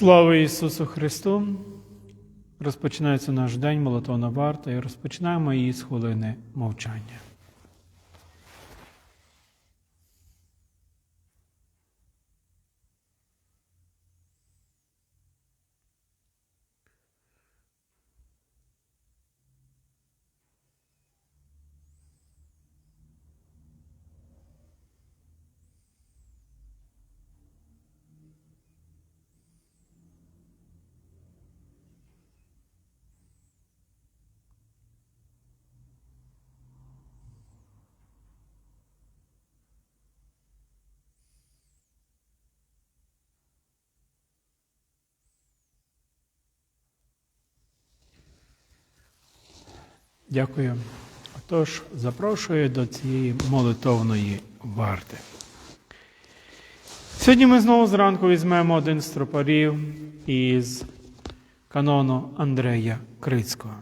Слава Ісусу Христу! Розпочинається наш день молитовна варта і розпочинаємо її з хвилини мовчання. Дякую. Отож, запрошую до цієї молитовної варти. Сьогодні ми знову зранку візьмемо один з тропарів із канону Андрея Крицького.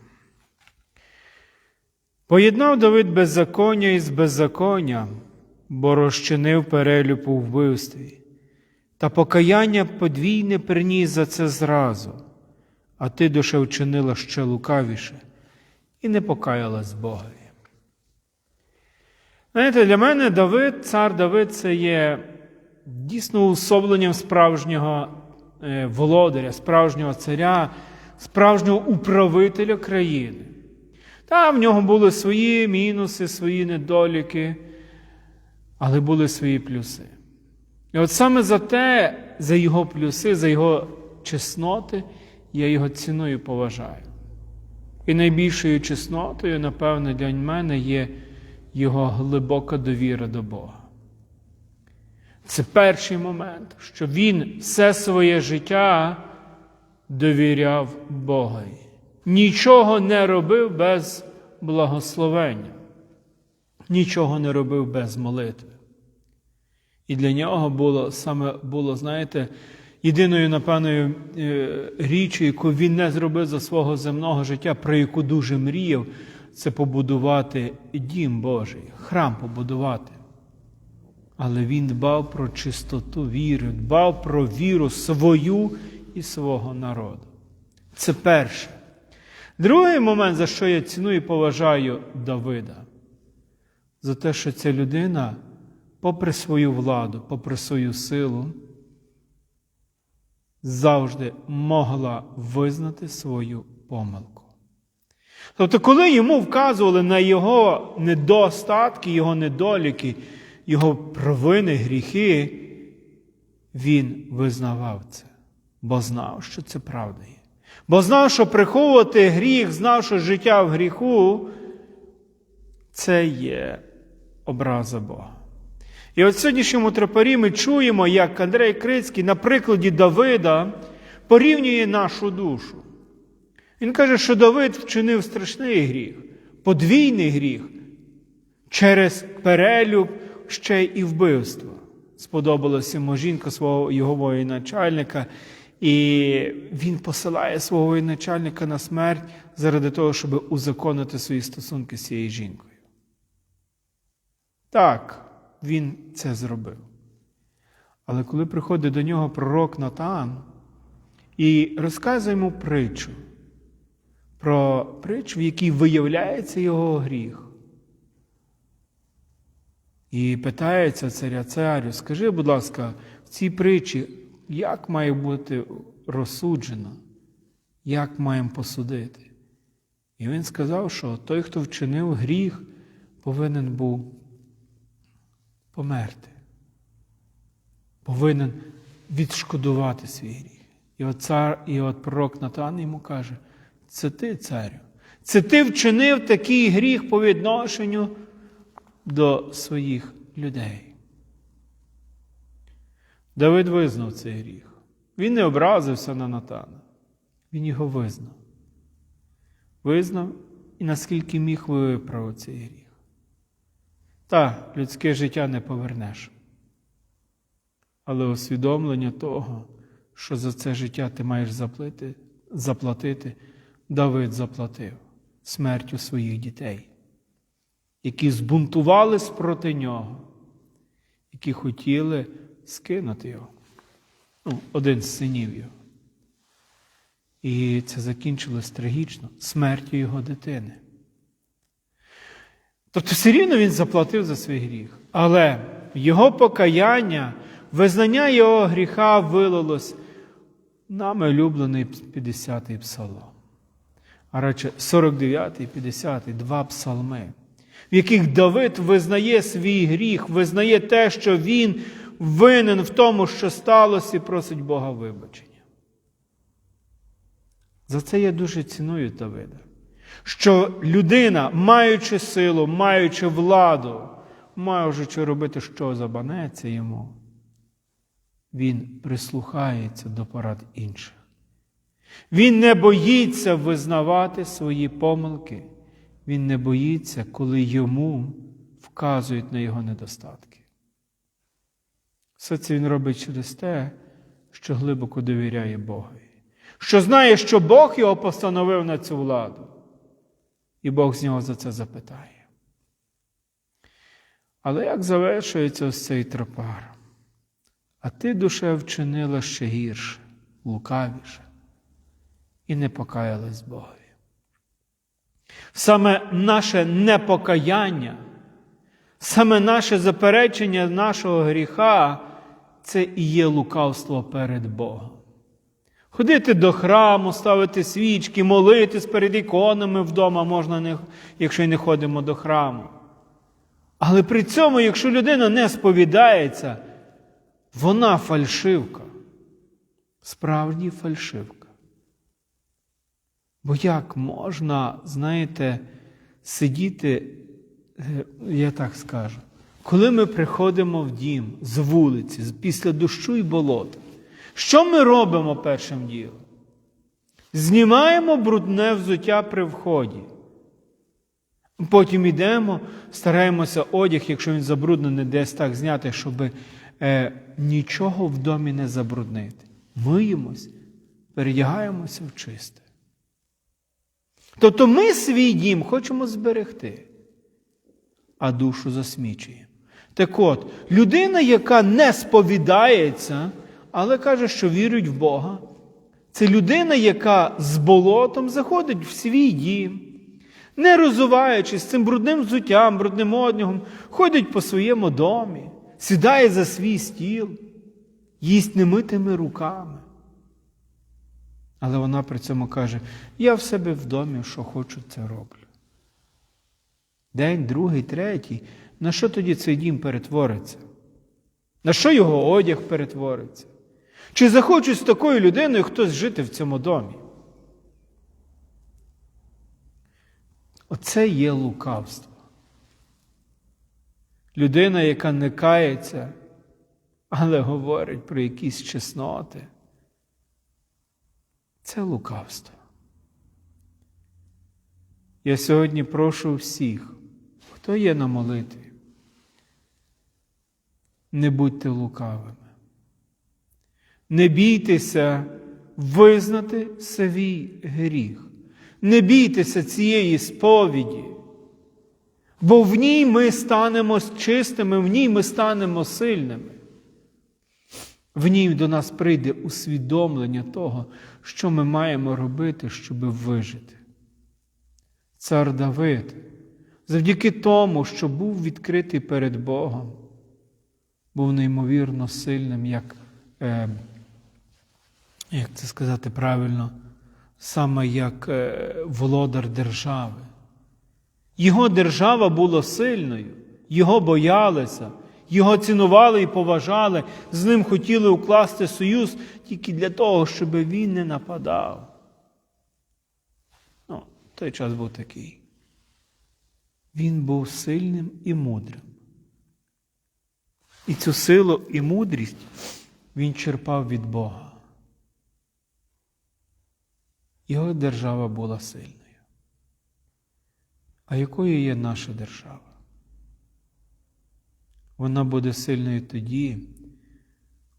Поєднав Давид беззаконня із беззаконням, бо розчинив перелюб у вбивстві, та покаяння подвійне приніс за це зразу, а ти душе вчинила ще лукавіше і не покаялась Богові. Знаєте, для мене Давид, цар Давид, це є дійсно уособленням справжнього е, володаря, справжнього царя, справжнього управителя країни. Та в нього були свої мінуси, свої недоліки, але були свої плюси. І от саме за те, за його плюси, за його чесноти, я його ціную поважаю. І найбільшою чеснотою, напевне, для мене є його глибока довіра до Бога. Це перший момент, що він все своє життя довіряв Богові. Нічого не робив без благословення, нічого не робив без молитви. І для нього було саме було, знаєте, єдиною, напевною, річчю, яку він не зробив за свого земного життя, про яку дуже мріяв, це побудувати дім Божий, храм побудувати. Але він дбав про чистоту віри, дбав про віру свою і свого народу. Це перше. Другий момент, за що я ціную і поважаю Давида, за те, що ця людина, попри свою владу, попри свою силу, завжди могла визнати свою помилку. Тобто, коли йому вказували на його недостатки, його недоліки, його провини, гріхи, він визнавав це, бо знав, що це правда є. Бо знав, що приховувати гріх, знав, що життя в гріху це є образа Бога. І от в сьогоднішньому тропарі ми чуємо, як Андрей Крицький на прикладі Давида порівнює нашу душу. Він каже, що Давид вчинив страшний гріх, подвійний гріх через перелюб ще і вбивство. Сподобалася йому жінка свого його воєначальника, і він посилає свого воєначальника на смерть заради того, щоб узаконити свої стосунки з цією жінкою. Так він це зробив. Але коли приходить до нього пророк Натан і розказує йому притчу, про притчу, в якій виявляється його гріх. І питається царя царю, скажи, будь ласка, в цій притчі, як має бути розсуджено, як маємо посудити? І він сказав, що той, хто вчинив гріх, повинен був померти. Повинен відшкодувати свій гріх. І от цар, і от пророк Натан йому каже: це ти, царю. Це ти вчинив такий гріх по відношенню до своїх людей. Давид визнав цей гріх. Він не образився на Натана. Він його визнав. Визнав і наскільки міг виправив цей гріх. Та, людське життя не повернеш. Але усвідомлення того, що за це життя ти маєш заплатити, заплатити, Давид заплатив смертю своїх дітей, які збунтувались проти нього, які хотіли скинути його. Ну, один з синів його. І це закінчилось трагічно смертю його дитини. Тобто все рівно він заплатив за свій гріх. Але його покаяння, визнання його гріха вилилось нами улюблений 50-й псалом. А радше 49-й, 50-й, два псалми, в яких Давид визнає свій гріх, визнає те, що він винен в тому, що сталося, і просить Бога вибачення. За це я дуже ціную Давида. Що людина, маючи силу, маючи владу, маючи робити, що забанеться йому, він прислухається до порад інших. Він не боїться визнавати свої помилки. Він не боїться, коли йому вказують на його недостатки. Все це він робить через те, що глибоко довіряє Богові, що знає, що Бог його постановив на цю владу, і Бог з нього за це запитає. Але як завершується ось цей тропар? А ти, душе, вчинила ще гірше, лукавіше, і не покаялась Богові. Саме наше непокаяння, саме наше заперечення нашого гріха це і є лукавство перед Богом. Ходити до храму, ставити свічки, молитись перед іконами вдома можна, якщо не ходимо до храму. Але при цьому, якщо людина не сповідається, вона фальшивка, справді фальшивка. Бо як можна, знаєте, сидіти, я так скажу, коли ми приходимо в дім з вулиці, після дощу і болота, що ми робимо першим ділом? Знімаємо брудне взуття при вході. Потім йдемо, стараємося одяг, якщо він забруднений, десь так зняти, щоб е, нічого в домі не забруднити. Миємось, передягаємося в чисте. Тобто ми свій дім хочемо зберегти, а душу засмічуємо. Так от, людина, яка не сповідається, але каже, що вірить в Бога, це людина, яка з болотом заходить в свій дім, не розуваючись цим брудним взуттям, брудним одягом, ходить по своєму домі, сідає за свій стіл, їсть немитими руками. Але вона при цьому каже: я в себе в домі, що хочу, це роблю. День, другий, третій. На що тоді цей дім перетвориться? На що його одяг перетвориться? Чи захоче з такою людиною хтось жити в цьому домі? Оце є лукавство. Людина, яка не кається, але говорить про якісь чесноти. Це лукавство. Я сьогодні прошу всіх, хто є на молитві, не будьте лукавими. Не бійтеся визнати свій гріх. Не бійтеся цієї сповіді, бо в ній ми станемо чистими, в ній ми станемо сильними. В ній до нас прийде усвідомлення того, що ми маємо робити, щоб вижити. Цар Давид, завдяки тому, що був відкритий перед Богом, був неймовірно сильним, як, е, як це сказати правильно, саме як е, володар держави. Його держава була сильною, його боялися. Його цінували і поважали, з ним хотіли укласти союз тільки для того, щоб він не нападав. Ну, той час був такий. Він був сильним і мудрим. І цю силу і мудрість він черпав від Бога. Його держава була сильною. А якою є наша держава? Вона буде сильною тоді,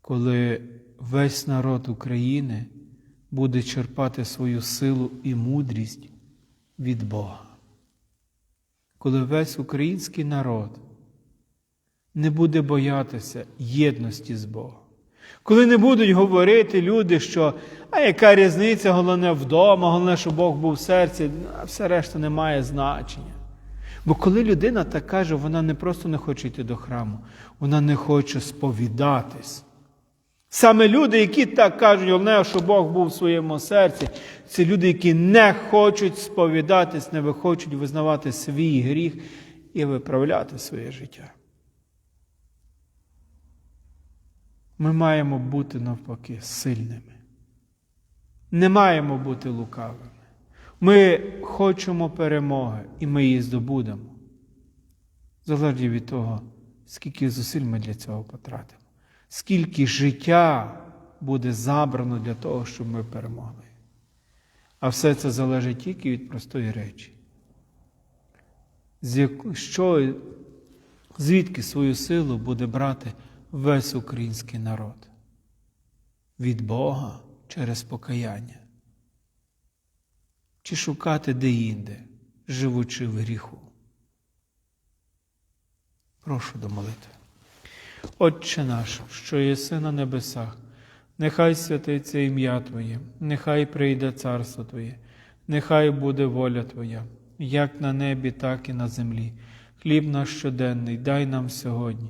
коли весь народ України буде черпати свою силу і мудрість від Бога. Коли весь український народ не буде боятися єдності з Богом, Коли не будуть говорити люди, що а яка різниця, головне вдома, головне, щоб Бог був в серці, а все решта не має значення. Бо коли людина так каже, вона не просто не хоче йти до храму, вона не хоче сповідатись. Саме люди, які так кажуть, головне, що Бог був в своєму серці, це люди, які не хочуть сповідатись, не хочуть визнавати свій гріх і виправляти своє життя. Ми маємо бути навпаки сильними. Не маємо бути лукавими. Ми хочемо перемоги, і ми її здобудемо. Залежить від того, скільки зусиль ми для цього потратимо, скільки життя буде забрано для того, щоб ми перемогли. А все це залежить тільки від простої речі. З яку- Що, звідки свою силу буде брати весь український народ? Від Бога через покаяння чи шукати деінде, живучи в гріху. Прошу до молитви. Отче наш, що єси на небесах, нехай святиться ім'я Твоє, нехай прийде царство Твоє, нехай буде воля Твоя, як на небі, так і на землі. Хліб наш щоденний, дай нам сьогодні,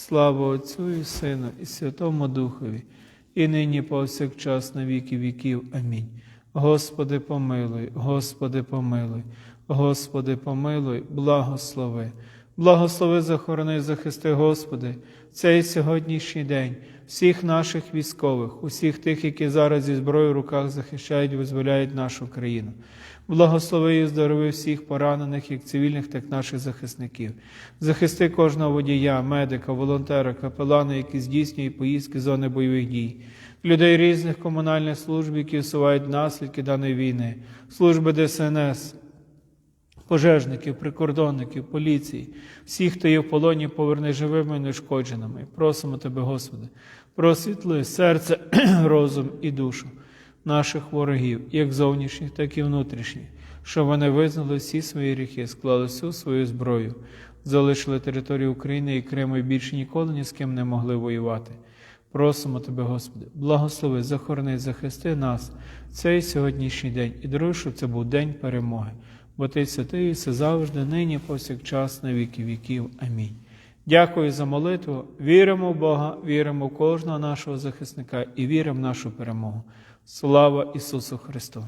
Слава Отцю і Сину, і Святому Духові, і нині повсякчас на віки віків. Амінь. Господи, помилуй, Господи, помилуй, Господи, помилуй, благослови. Благослови, захорони, захисти, Господи, цей сьогоднішній день всіх наших військових, усіх тих, які зараз зі зброєю в руках захищають, визволяють нашу країну. Благослови і здорови всіх поранених, як цивільних, так і наших захисників. Захисти кожного водія, медика, волонтера, капелана, які здійснюють поїздки з зони бойових дій, людей різних комунальних служб, які усувають наслідки даної війни, служби ДСНС, пожежників, прикордонників, поліції, всіх, хто є в полоні, поверни живими і неушкодженими. Просимо Тебе, Господи, просвітли серце, розум і душу наших ворогів, як зовнішніх, так і внутрішніх, щоб вони визнали всі свої гріхи, склали всю свою зброю, залишили територію України і Криму і більше ніколи ні з ким не могли воювати. Просимо Тебе, Господи, благослови, захорони, захисти нас цей сьогоднішній день і даруй, щоб це був день перемоги. Бо Ти святий, все завжди, нині, повсякчас, на віки віків. Амінь. Дякую за молитву. Віримо в Бога, віримо в кожного нашого захисника і віримо в нашу перемогу. Слава Ісусу Христу!